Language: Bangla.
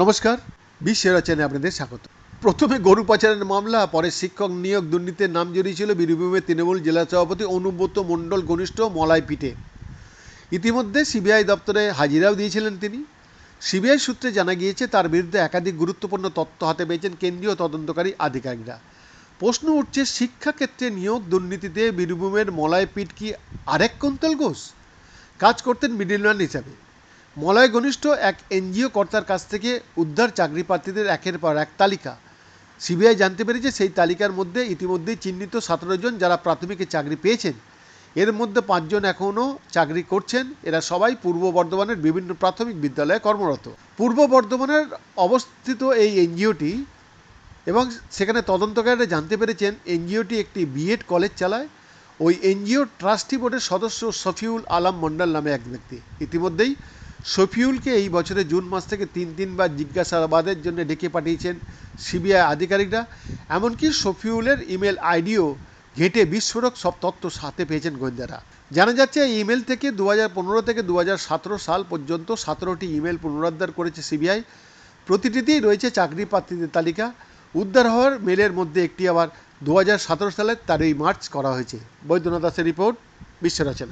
নমস্কার বিশ্বের রচনায় আপনাদের স্বাগত। প্রথমে গরু পাচারের মামলা, পরে শিক্ষক নিয়োগ দুর্নীতির নাম জড়িয়েছিল বীরভূমের তৃণমূল জেলা সভাপতি অনুব্রত মণ্ডল ঘনিষ্ঠ মলাই পিঠে। ইতিমধ্যে সিবিআই দপ্তরে হাজিরাও দিয়েছিলেন তিনি। সিবিআই সূত্রে জানা গিয়েছে, তার বিরুদ্ধে একাধিক গুরুত্বপূর্ণ তথ্য হাতে পেয়েছেন কেন্দ্রীয় তদন্তকারী আধিকারিকরা। প্রশ্ন উঠছে, শিক্ষাক্ষেত্রে নিয়োগ দুর্নীতিতে বীরভূমের মলাইপিট কি আরেক কুন্তল ঘোষ? কাজ করতেন মিডিলম্যান হিসাবে। মলয় ঘনিষ্ঠ এক এনজিও কর্তার কাছ থেকে উদ্ধার চাকরি প্রার্থীদের একের পর এক তালিকা। সিবিআই জানতে পেরেছে সেই তালিকার মধ্যে ইতিমধ্যেই চিহ্নিত সতেরো জন যারা প্রাথমিকে চাকরি পেয়েছেন। এর মধ্যে পাঁচজন এখনও চাকরি করছেন। এরা সবাই পূর্ব বর্ধমানের বিভিন্ন প্রাথমিক বিদ্যালয়ে কর্মরত। পূর্ব বর্ধমানের অবস্থিত এই এনজিওটি এবং সেখানে তদন্তকারীরা জানতে পেরেছেন, এনজিওটি একটি বিএড কলেজ চালায়। ওই এনজিও ট্রাস্টি বোর্ডের সদস্য শফিউল আলম মণ্ডল নামে এক ব্যক্তি। ইতিমধ্যেই শফিউলকে এই বছরের জুন মাস থেকে তিন তিনবার জিজ্ঞাসাবাদের জন্য ডেকে পাঠিয়েছেন সিবিআই আধিকারিকরা। এমনকি শফিউলের ইমেল আইডিও ঘেঁটে বিস্ফোরক সব তথ্য সাথে পেয়েছেন গোয়েন্দারা। জানা যাচ্ছে, এই ইমেল থেকে দু হাজার পনেরো থেকে দু হাজার সতেরো সাল পর্যন্ত সতেরোটি ইমেল পুনরুদ্ধার করেছে সিবিআই। প্রতিটিতেই রয়েছে চাকরি প্রার্থীদের তালিকা। উদ্ধার হওয়ার মেলের মধ্যে একটি আবার দু হাজার সতেরো সালের তেরোই মার্চ করা হয়েছে। বৈদ্যনাথ দাসের রিপোর্ট বিশ্ব রচনা।